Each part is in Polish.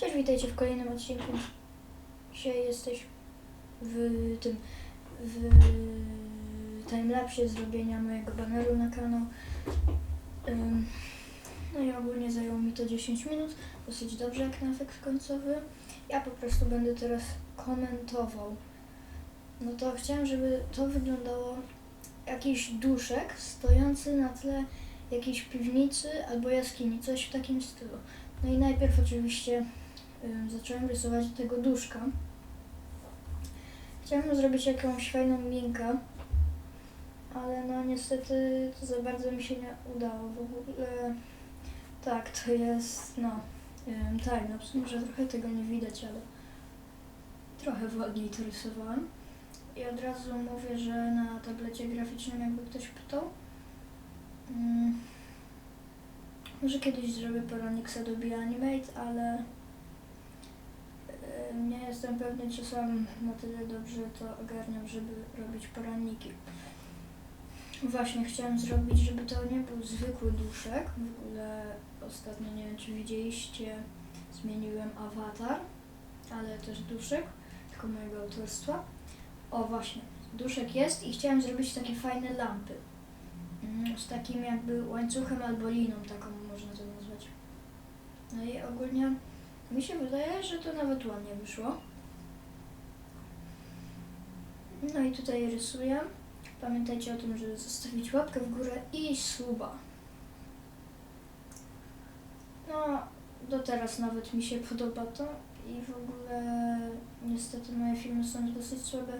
Cześć, witajcie w kolejnym odcinku. Dzisiaj jesteś w tym, w timelapsie zrobienia mojego baneru na kanał. No i ogólnie zajęło mi to 10 minut, dosyć dobrze jak na efekt końcowy. Ja po prostu będę teraz komentował. No to chciałem, żeby to wyglądało jakiś duszek stojący na tle jakiejś piwnicy albo jaskini, coś w takim stylu. No i najpierw oczywiście zacząłem rysować tego duszka. Chciałem zrobić jakąś fajną minkę, ale no niestety to za bardzo mi się nie udało. W ogóle tak, to jest no timelapse. Może trochę tego nie widać, ale trochę wolniej to rysowałem. I od razu mówię, że na tablecie graficznym jakby ktoś pytał. Mm, może kiedyś zrobię z Adobe Animate, ale nie jestem pewny, czy sam na tyle dobrze to ogarniam, żeby robić poranniki. Właśnie chciałem zrobić, żeby to nie był zwykły duszek. W ogóle ostatnio nie wiem, czy widzieliście, zmieniłem awatar, ale też duszek, tylko mojego autorstwa. O właśnie, duszek jest i chciałem zrobić takie fajne lampy. Mm, Z takim jakby łańcuchem albo liną, taką można to nazwać. No i ogólnie mi się wydaje, że to nawet ładnie wyszło. No i tutaj rysuję. Pamiętajcie o tym, żeby zostawić łapkę w górę i suba. No, do teraz nawet mi się podoba to i w ogóle niestety moje filmy są dosyć słabe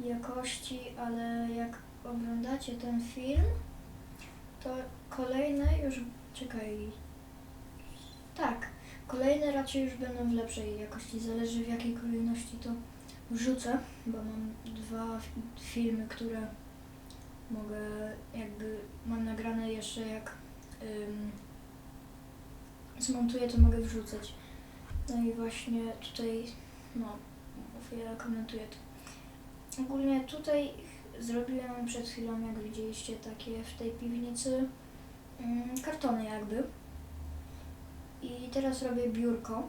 jakości, ale jak oglądacie ten film, to kolejne już, czekaj, kolejne raczej już będą w lepszej jakości, zależy w jakiej kolejności to wrzucę, bo mam dwa filmy, które mogę jakby, mam nagrane jeszcze jak ym, zmontuję, to mogę wrzucać. No i właśnie tutaj, no, mówię, komentuję to. Ogólnie tutaj zrobiłem przed chwilą, jak widzieliście, takie w tej piwnicy kartony jakby. I teraz robię biurko,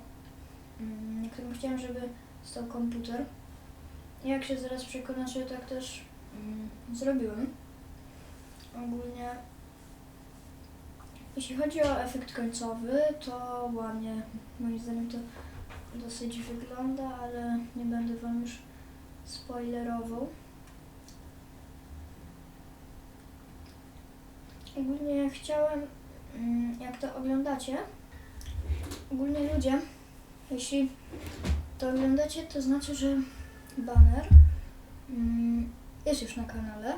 mm, na którym chciałem, żeby stał komputer. Jak się zaraz przekonacie, tak też mm, zrobiłem. Ogólnie, jeśli chodzi o efekt końcowy, to ładnie, moim zdaniem to dosyć wygląda, ale nie będę Wam już spoilerował. Ogólnie chciałem, mm, jak to oglądacie, ogólnie ludzie, jeśli to oglądacie, to znaczy, że baner mm, jest już na kanale,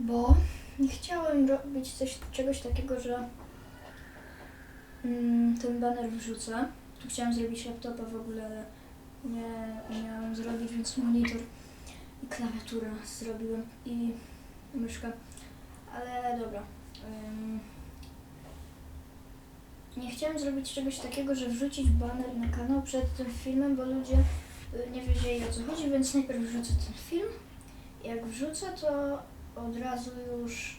bo nie chciałem robić coś, czegoś takiego, że mm, ten baner wrzucę. Tu chciałem zrobić laptopa w ogóle, nie umiałam zrobić, więc monitor i klawiaturę zrobiłem i myszka. Ale dobra. Ym, nie chciałem zrobić czegoś takiego, że wrzucić banner na kanał przed tym filmem, bo ludzie y, nie wiedzieli o co chodzi, więc najpierw wrzucę ten film. Jak wrzucę, to od razu już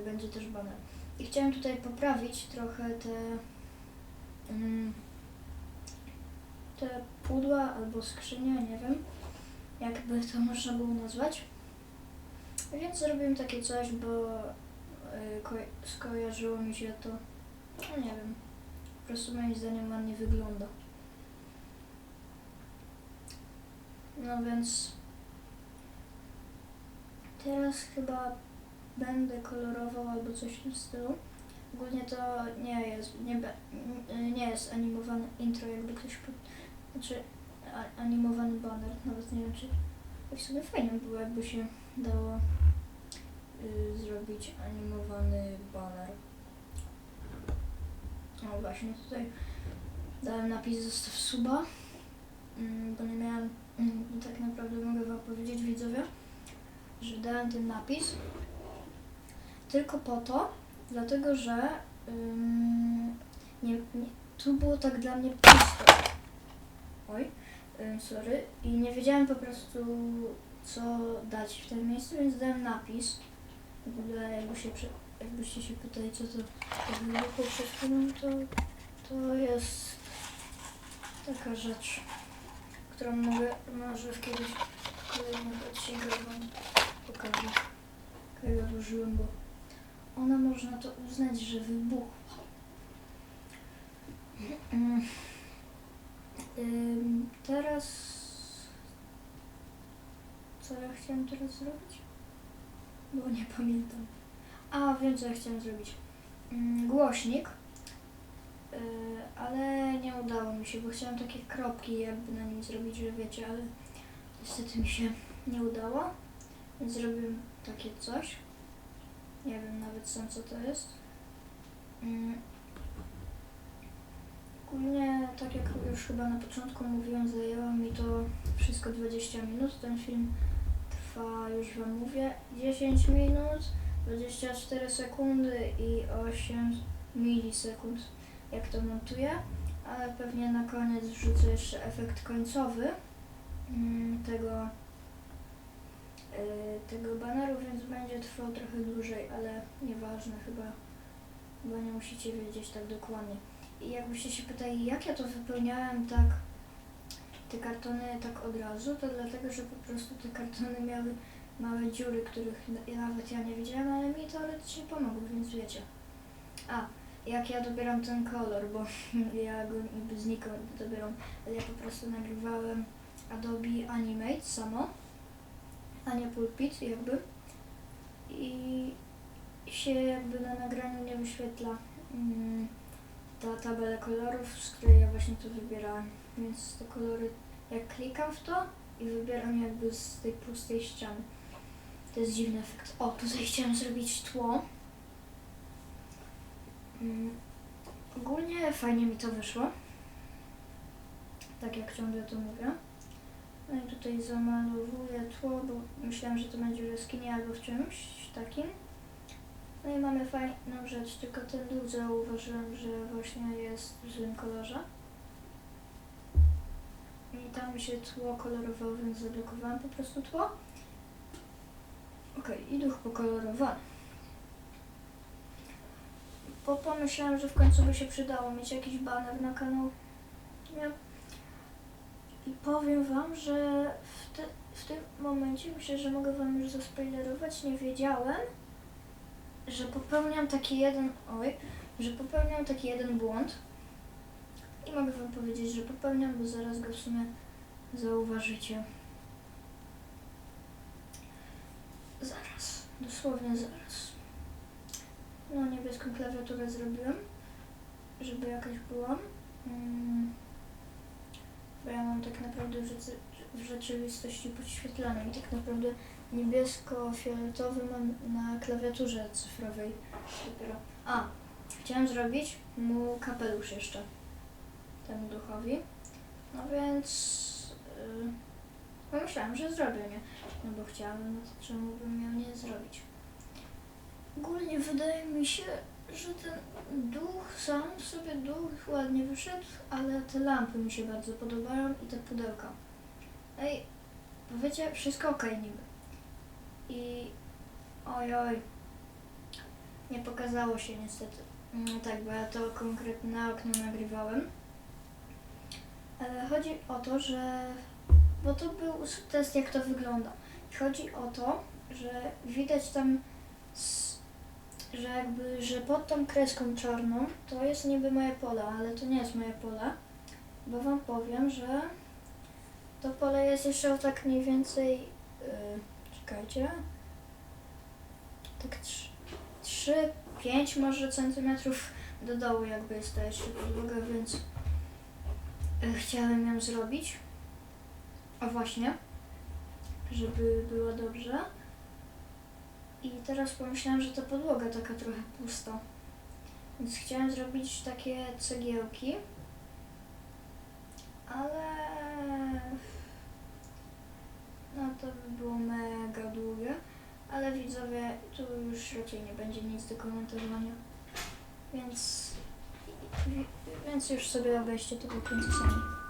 y, będzie też banner. I chciałem tutaj poprawić trochę te ym, te pudła albo skrzynie, nie wiem, jakby to można było nazwać. Więc zrobiłem takie coś, bo y, ko- skojarzyło mi się to, no nie wiem, po prostu moim zdaniem ładnie wygląda. No więc teraz chyba będę kolorował albo coś w tym stylu. Ogólnie to nie jest, nie, be, nie jest animowane intro, jakby ktoś, po, znaczy animowany banner, nawet nie wiem czy w sumie fajnie by było, jakby się dało y, zrobić animowany banner. O właśnie tutaj dałem napis zostaw suba, mm, bo nie miałem, mm, tak naprawdę mogę wam powiedzieć widzowie, że dałem ten napis tylko po to, dlatego że nie, nie, tu było tak dla mnie pusto. Oj, sorry. I nie wiedziałem po prostu co dać w tym miejscu, więc dałem napis. W ogóle jakby się, prze- jakbyście się pytali co to wybuchło przed chwilą, to To jest taka rzecz, którą mogę, może w kiedyś w kolejnych odcinkach Wam pokażę. Ja włożyłem, bo ona można to uznać, że wybuchła. Teraz co ja chciałam teraz zrobić? Bo nie pamiętam. A, wiem co ja chciałam zrobić. Mm, głośnik. Yy, ale nie udało mi się, bo chciałam takie kropki jakby na nim zrobić, że wiecie, ale niestety mi się nie udało. Więc zrobiłem takie coś. Nie wiem nawet sam co to jest. Mm. Ogólnie, tak jak już chyba na początku mówiłem, zajęło mi to wszystko 20 minut. Ten film trwa, już Wam mówię, 10 minut, 24 sekundy i 8 milisekund, jak to montuję. Ale pewnie na koniec wrzucę jeszcze efekt końcowy mm, tego, y, tego baneru, więc będzie trwał trochę dłużej, ale nieważne chyba, bo nie musicie wiedzieć tak dokładnie. I jakbyście się pytali, jak ja to wypełniałem tak, te kartony tak od razu, to dlatego, że po prostu te kartony miały małe dziury, których nawet ja nie widziałem, ale mi teoretycznie pomogły, więc wiecie. A, jak ja dobieram ten kolor, bo ja go niby znikąd dobieram, ale ja po prostu nagrywałem Adobe Animate samo, a nie Pulpit jakby. I się jakby na nagraniu nie wyświetla mm, ta tabela kolorów, z której ja właśnie to wybierałem. Więc te kolory, jak klikam w to i wybieram jakby z tej pustej ściany. To jest dziwny efekt. O, tutaj chciałam zrobić tło. Mm, Ogólnie fajnie mi to wyszło. Tak jak ciągle to mówię. No i tutaj zamalowuję tło, bo myślałam, że to będzie w jaskini albo w czymś takim. No i mamy fajną rzecz, tylko ten dół zauważyłem, że właśnie jest w złym kolorze. I tam mi się tło kolorowało, więc zablokowałam po prostu tło. Okej, i duch pokolorowany. Bo pomyślałam, że w końcu by się przydało mieć jakiś baner na kanał. Nie? I powiem wam, że w, te, w tym momencie, myślę, że mogę wam już zaspoilerować, nie wiedziałem, że popełniam taki jeden, oj, że popełniam taki jeden błąd. I mogę wam powiedzieć, że popełniam, bo zaraz go w sumie zauważycie. Zaraz, dosłownie zaraz. No, niebieską klawiaturę zrobiłem, żeby jakaś była. Mm. Bo ja mam tak naprawdę w, rzeczy, w rzeczywistości podświetlaną i tak naprawdę niebiesko-fioletowy mam na klawiaturze cyfrowej dopiero. A, chciałem zrobić mu kapelusz jeszcze, temu duchowi. No więc yy, pomyślałam, że zrobię, nie? No bo chciałam, to czemu bym miał nie zrobić? Ogólnie wydaje mi się, że ten duch sam sobie duch ładnie wyszedł, ale te lampy mi się bardzo podobają i te pudełka. Ej, bo wiecie, wszystko ok niby. I oj oj, nie pokazało się niestety. No tak, bo ja to konkretnie na okno nagrywałem. Ale chodzi o to, że. Bo to był test, jak to wygląda. Chodzi o to, że widać tam, że jakby, że pod tą kreską czarną to jest niby moje pole, ale to nie jest moje pole, bo wam powiem, że to pole jest jeszcze o tak mniej więcej. Yy, czekajcie. Tak 3-5 może centymetrów do dołu, jakby jest ta jeszcze podłoga, więc y, chciałem ją zrobić. O właśnie, żeby było dobrze. I teraz pomyślałam, że ta podłoga taka trochę pusta. Więc chciałam zrobić takie cegiełki. Ale no to by było mega długie. Ale widzowie, tu już raczej nie będzie nic do komentowania. Więc, więc już sobie obejście to po sami.